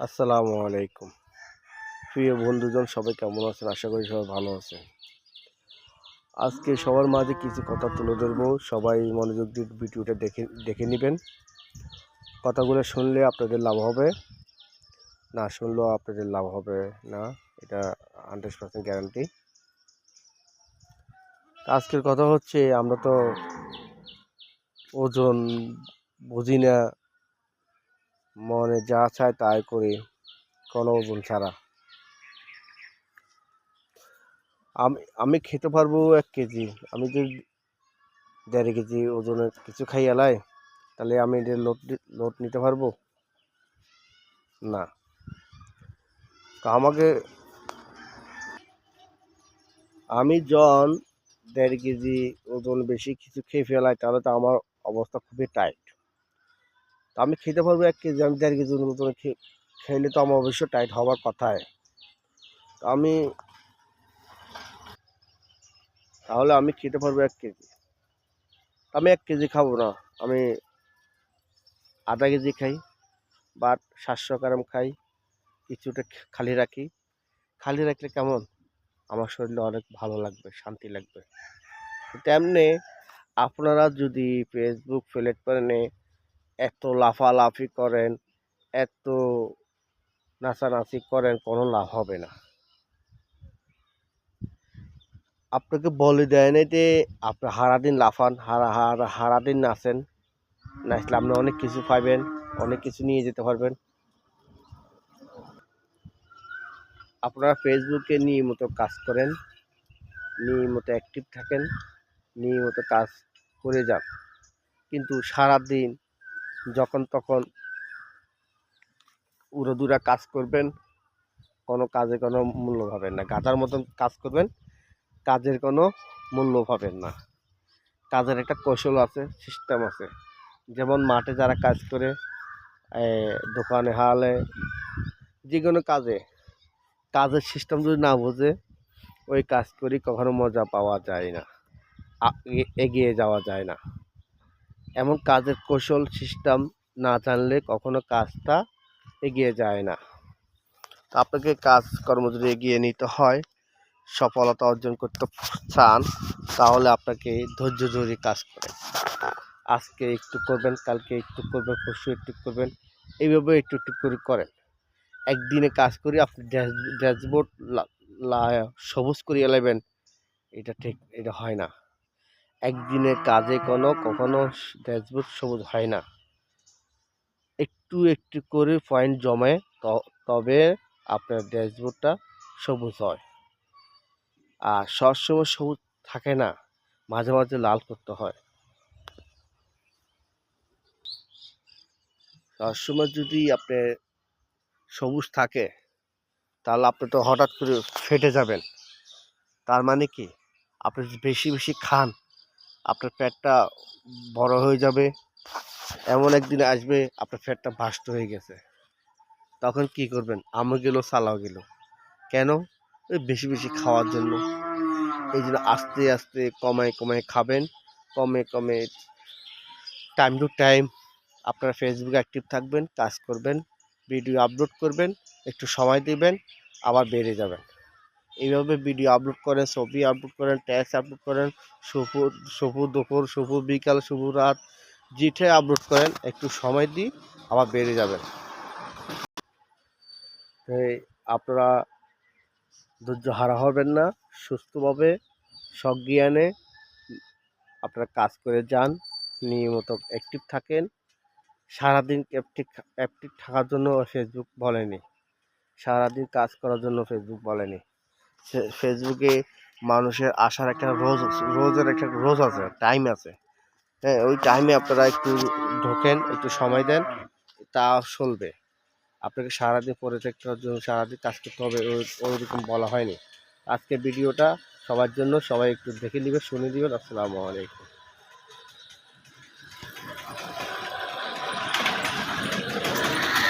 আসসালামু আলাইকুম। প্রিয় বন্ধুজন, সবাই কেমন আছেন? আশা করি সবাই ভালো আছেন। আজকে সবার মাঝে কিছু কথা তুলে ধরবো। সবাই মনোযোগ দিয়ে ভিডিওটা দেখে দেখে নেবেন। কথাগুলো শুনলে আপনাদের লাভ হবে, না শুনলেও আপনাদের লাভ হবে না। এটা হান্ড্রেড পার্সেন্ট গ্যারান্টি। আজকের কথা হচ্ছে, আমরা তো ওজন বুঝি না। মনে যা চায় তাই করি, কোনো ওজন ছাড়া। আমি আমি খেতে পারব এক কেজি। আমি যদি দেড় কেজি ওজনের কিছু খাই এলাই, তাহলে আমি এটার লোড লোড নিতে পারব? না। তো আমাকে আমি জন দেড় কেজি ওজন বেশি কিছু খেয়ে ফেলাই, তাহলে তো আমার অবস্থা খুবই টাইট। তো আমি খেতে পারব এক কেজি, আমি দেড় কেজি ওজন খে- খেলে তো আমার অবশ্যই টাইট হওয়ার কথায়। তো আমি, তাহলে আমি খেতে পারব এক কেজি। আমি এক কেজি খাব না, আমি আধা কেজি খাই বা সাতশো গ্রাম খাই, কিছুটা খালি রাখি। খালি রাখলে কেমন? আমার শরীরে অনেক ভালো লাগবে, শান্তি লাগবে। তেমনি আপনারা যদি ফেসবুক প্ল্যাটফর্মে এত লাফালাফি করেন, এত নাচানাচি করেন, কোনো লাভ হবে না। আপনাকে বলে দেয় না যে, আপনি সারাদিন লাফান, হারা হারা, সারাদিন নাচেন। নাচলে আপনি অনেক কিছু পাবেন অনেক কিছু নিয়ে যেতে পারবেন। আপনারা ফেসবুকে নিয়মিত কাজ করেন, নিয়মিত অ্যাক্টিভ থাকেন, নিয়মিত কাজ করে যান। কিন্তু সারাদিন যখন তখন উড়োদুরা কাজ করবেন, কোনো কাজে কোনো মূল্য পাবেন না। গাধার মতন কাজ করবেন, কাজের কোনো মূল্য পাবেন না। কাজের একটা কৌশল আছে সিস্টেম আছে। যেমন মাঠে যারা কাজ করে দোকানে, হালে যে কোনো কাজে, কাজের সিস্টেম যদি না বোঝে, ওই কাজ করি কখনো মজা পাওয়া যায় না। এগিয়ে যাওয়া যায় না। এমন কাজের কৌশল সিস্টেম না জানলে কখনো কাজটা এগিয়ে যায় না। আপনাকে কাজ কর্ম যদি এগিয়ে নিতে হয়, সফলতা অর্জন করতে চান, তাহলে আপনাকে ধৈর্য ধরে কাজ করে আজকে একটু করবেন, কালকে একটু করবেন, পরশু একটু করবেন, এইভাবে একটু একটু করে করেন। একদিনে কাজ করে আপনি ড্যাশ- ড্যাশবোর্ড সবুজ করিয়ে নেবেন এটা ঠিক, এটা হয় না। একদিনে কাজে কোনো কখনো ড্যাশবোর্ড সবুজ হয় না। একটু একটু করে পয়েন্ট জমে তবে আপনার ড্যাশবোর্ডটা সবুজ হয়। আর সবসময় সবুজ থাকে না, মাঝে মাঝে লাল করতে হয়। সবসময় যদি আপনার সবুজ থাকে, তাহলে আপনি তো হঠাৎ করে ফেটে যাবেন। তার মানে কি? আপনি বেশি বেশি খান আপনার পেটটা বড় হয়ে যাবে। এমন একদিন আসবে, আপনার পেটটা বাস্ট হয়ে গেছে। তখন কি করবেন? আমও গেল, সালাও গেল। কেন? ওই বেশি বেশি খাওয়ার জন্য। এই জন্য আস্তে আস্তে কমায় কমায় খাবেন। কমে কমে টাইম টু টাইম আপনারা ফেসবুক অ্যাক্টিভ থাকবেন, কাজ করবেন ভিডিও আপলোড করবেন, একটু সময় দিবেন, আবার বেড়ে যাবেন। এইভাবে ভিডিও আপলোড করেন, ছবি আপলোড করেন ট্যাক্স আপলোড করেন, শুভ শুভ দুপুর, শুভ বিকাল, শুভ রাত জিঠে আপলোড করেন, একটু সময় দিই আবার বেড়ে যাবেন। আপনারা ধৈর্য হারা হবেন না, সুস্থভাবে, সজ্ঞানে আপনারা কাজ করে যান, নিয়মিত অ্যাক্টিভ থাকেন। সারাদিন অ্যাক্টিভ অ্যাক্টিভ থাকার জন্য ফেসবুক বলেনি। সারাদিন কাজ করার জন্য ফেসবুক বলেনি। ফেসবুকে মানুষের আসার একটা রোজ, রোজের একটা রোজ আছে, টাইম আছে। হ্যাঁ ওই টাইমে আপনারা একটু ঢোকেন, একটু সময় দেন, তা চলবে। আপনাকে সারাদিন পরে থাকতে জন্য সারাদিন কাজ করতে হবে ওই- ওইরকম বলা হয়নি। আজকে ভিডিওটা সবার জন্য, সবাই একটু দেখে নেবেন, শুনে দিবেন আসসালামু আলাইকুম।